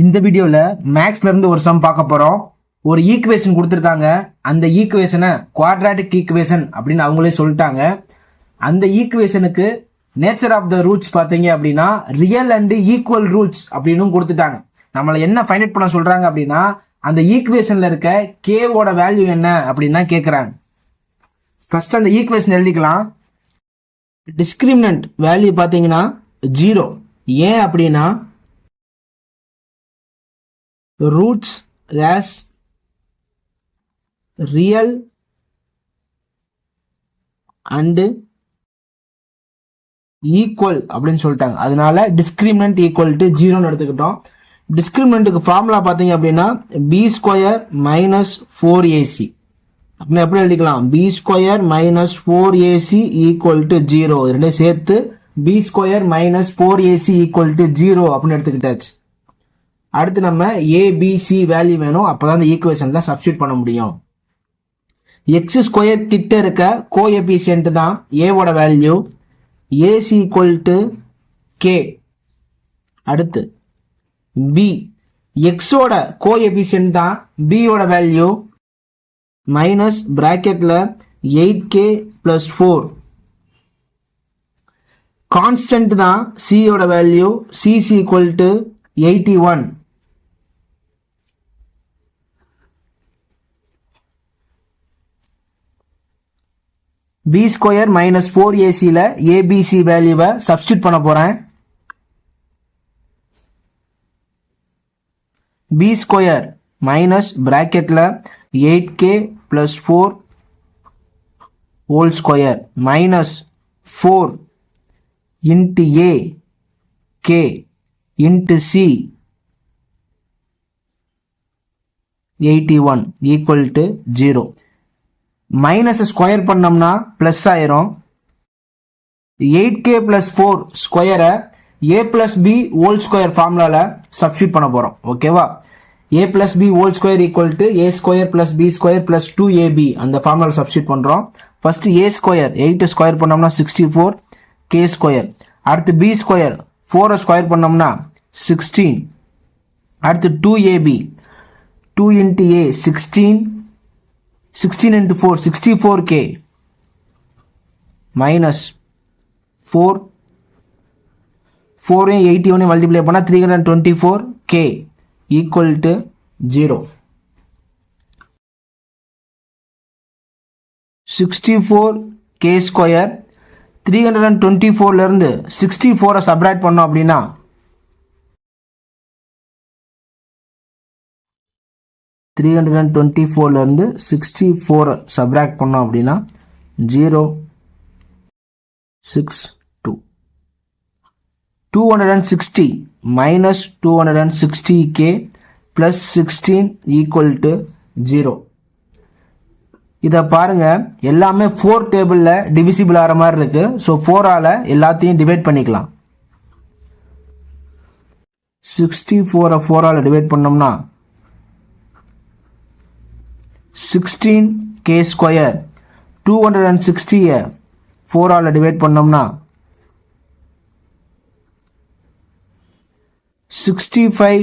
இந்த வீடியோல மேக்ஸ்ல இருந்து ஒரு சம் பார்க்க போறோம். ஒரு ஈக்குவேஷன் கொடுத்துருக்காங்க. அந்த ஈக்குவேஷனை குவாட்ராட்டிக் ஈக்குவேஷன் அப்படின்னு அவங்களே சொல்லிட்டாங்க. அந்த ஈக்குவேஷனுக்கு நேச்சர் ஆஃப் த ரூட்ஸ் பார்த்தீங்க அப்படின்னா ரியல் அண்ட் ஈக்குவல் ரூட்ஸ் அப்படின்னு கொடுத்துட்டாங்க. நம்மளை என்ன ஃபைண்ட் அவுட் பண்ண சொல்றாங்க அப்படின்னா அந்த ஈக்குவேஷன்ல இருக்க கேவோட வேல்யூ என்ன அப்படின்னு தான் கேட்குறாங்க ஃபர்ஸ்ட் அந்த ஈக்குவேஷன் எழுதிக்கலாம். டிஸ்கிரிமினன்ட் வேல்யூ பார்த்தீங்கன்னா ஜீரோ ஏன் அப்படின்னா roots as real and equal அப்படின்னு சொல்லிட்டாங்க. அதனால டிஸ்கிரிமினன்ட் ஈக்குவல் டு ஜீரோன்னு எடுத்துக்கிட்டோம். டிஸ்கிரிமினண்ட்டுக்கு ஃபார்முலா பார்த்தீங்க அப்படின்னா B square minus four AC அப்படின்னா எப்படி எழுதிக்கலாம்? B square minus four AC equal to zero ரெண்டையும் சேர்த்து B square minus four AC equal to zero அப்படின்னு எடுத்துக்கிட்டாச்சு. அடுத்து நம்ம ஏபிசி வேல்யூ வேணும். அப்போதான் அந்த ஈக்குவேஷன்ல சப்ஸ்டியூட் பண்ண முடியும். எக்ஸ் ஸ்கொயர் கிட்ட இருக்க கோ எபிசியன்ட் தான் ஏவோட value AC equal to K அடுத்து பி எக்ஸோட கோ எபிசியன்ட் தான் பியோட வேல்யூ மைனஸ் ப்ராக்கெட்டில் eight K plus four constant தான் சியோட value CC equal to eighty one B square minus four ஏசியில் ஏபிசி வேல்யூவை சப்ஸ்டியூட் பண்ண போகிறேன் பி ஸ்கொயர் மைனஸ் ப்ராக்கெட்டில் eight K plus four whole square minus four into A K into C eighty one equal to zero minus square பண்ணோம்னா plus ஆயிரும். Eight K plus four ஸ்கொயரை A plus B whole square ஃபார்முலாவில் substitute பண்ண போகிறோம் ஓகேவா A plus B whole square equal to A square plus B square plus two AB அந்த ஃபார்முலாவில் substitute பண்ணுறோம் first A square eight square பண்ணோம்னா sixty four K square அடுத்து B square ஃபோரை ஸ்கொயர் பண்ணோம்னா சிக்ஸ்டீன் அடுத்து two AB two into A sixteen sixteen into four sixty four K minus four ஃபோரையும் eighty ஒன்னையும் multiply பண்ணால் three hundred twenty four K equal to zero sixty four K square three hundred and twenty ஃபோர்லேருந்து sixty ஃபோரை subtract பண்ணோம் அப்படின்னா three hundred and twenty ஃபோர்லேருந்து sixty ஃபோரை subtract பண்ணோம் அப்படின்னா zero six two two hundred and sixty minus two hundred and sixty K plus sixteen equal to zero இதை பாருங்க எல்லாமே ஃபோர் டேபிளில் டிவிசிபிள் ஆகிற மாதிரி இருக்கு. ஸோ ஃபோரால் எல்லாத்தையும் டிவைட் பண்ணிக்கலாம். சிக்ஸ்டி ஃபோரை ஃபோரால் டிவைட் பண்ணோம்னா sixteen K square two hundred and சிக்ஸ்டியை ஃபோரால் டிவைட் பண்ணோம்னா சிக்ஸ்டி ஃபைவ்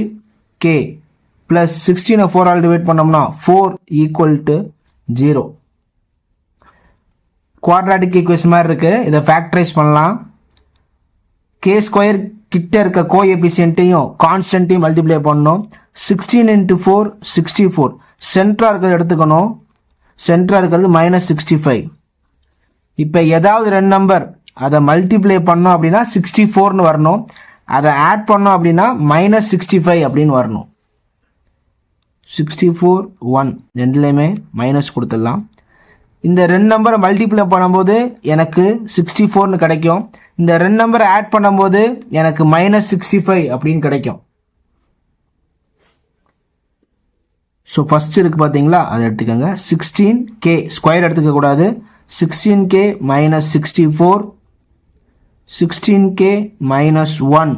கே ப்ளஸ் சிக்ஸ்டீனை ஃபோரால் டிவைட் பண்ணோம்னா four equal to zero quadratic equation மாதிரி இருக்குது இதை ஃபேக்டரைஸ் பண்ணலாம். கே ஸ்கொயர் கிட்ட இருக்க கோ எஃபிஷியன்ட்டையும் கான்ஸ்டன்ட்டையும் மல்டிப்ளை பண்ணணும். Sixteen into four sixty four சென்டராக இருக்கிறது எடுத்துக்கணும். சென்டராக இருக்கிறது மைனஸ் சிக்ஸ்டி ஃபைவ் இப்போ ஏதாவது ரெண்டு நம்பர் அதை மல்டிப்ளை பண்ணோம் அப்படின்னா சிக்ஸ்டி ஃபோர்னு வரணும். அதை ஆட் பண்ணோம் அப்படின்னா மைனஸ் சிக்ஸ்டி ஃபைவ் அப்படின்னு வரணும். சிக்ஸ்டி ஃபோர் ஒன் ரெண்டுலேயுமே மைனஸ் கொடுத்துடலாம். இந்த ரெண்டு நம்பரை மல்டிப்ளை பண்ணும்போது எனக்கு சிக்ஸ்டி ஃபோர்னு கிடைக்கும். இந்த ரெண்டு நம்பரை ஆட் பண்ணும்போது எனக்கு மைனஸ் சிக்ஸ்டி ஃபைவ் அப்படின்னு கிடைக்கும். ஸோ ஃபஸ்ட்டு இருக்குது பார்த்தீங்களா அதை எடுத்துக்கோங்க. சிக்ஸ்டீன் கே ஸ்கொயர் எடுத்துக்க கூடாது. Sixteen K minus sixty four sixteen K minus one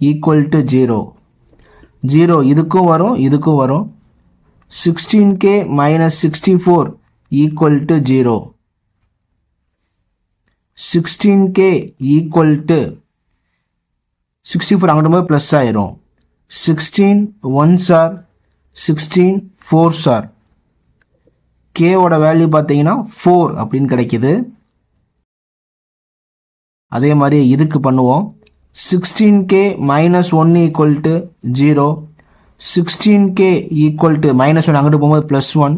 equal to zero zero இதுக்கும் வரும் இதுக்கும் வரும். Sixteen K minus sixty four equal to zero sixteen K equal to sixty four அங்கிட்டு போய் ப்ளஸ் ஆயிரும். Sixteen one sir sixteen four sir கேவோட value பார்த்தீங்கன்னா four அப்படின்னு கிடைக்கிது. அதே மாதிரி இதுக்கு பண்ணுவோம். Sixteen K minus one equal to zero sixteen K equal to minus one அங்கிட்டு போகும்போது plus one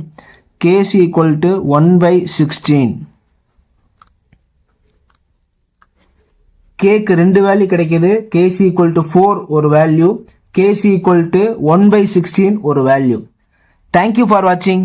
case equal to one by sixteen கேக்கு ரெண்டு வேல்யூ கிடைக்கிது. கேசி ஈக்குவல் டு ஃபோர் ஒரு value KC equal to one by sixteen ஒரு value thank you for வாட்சிங்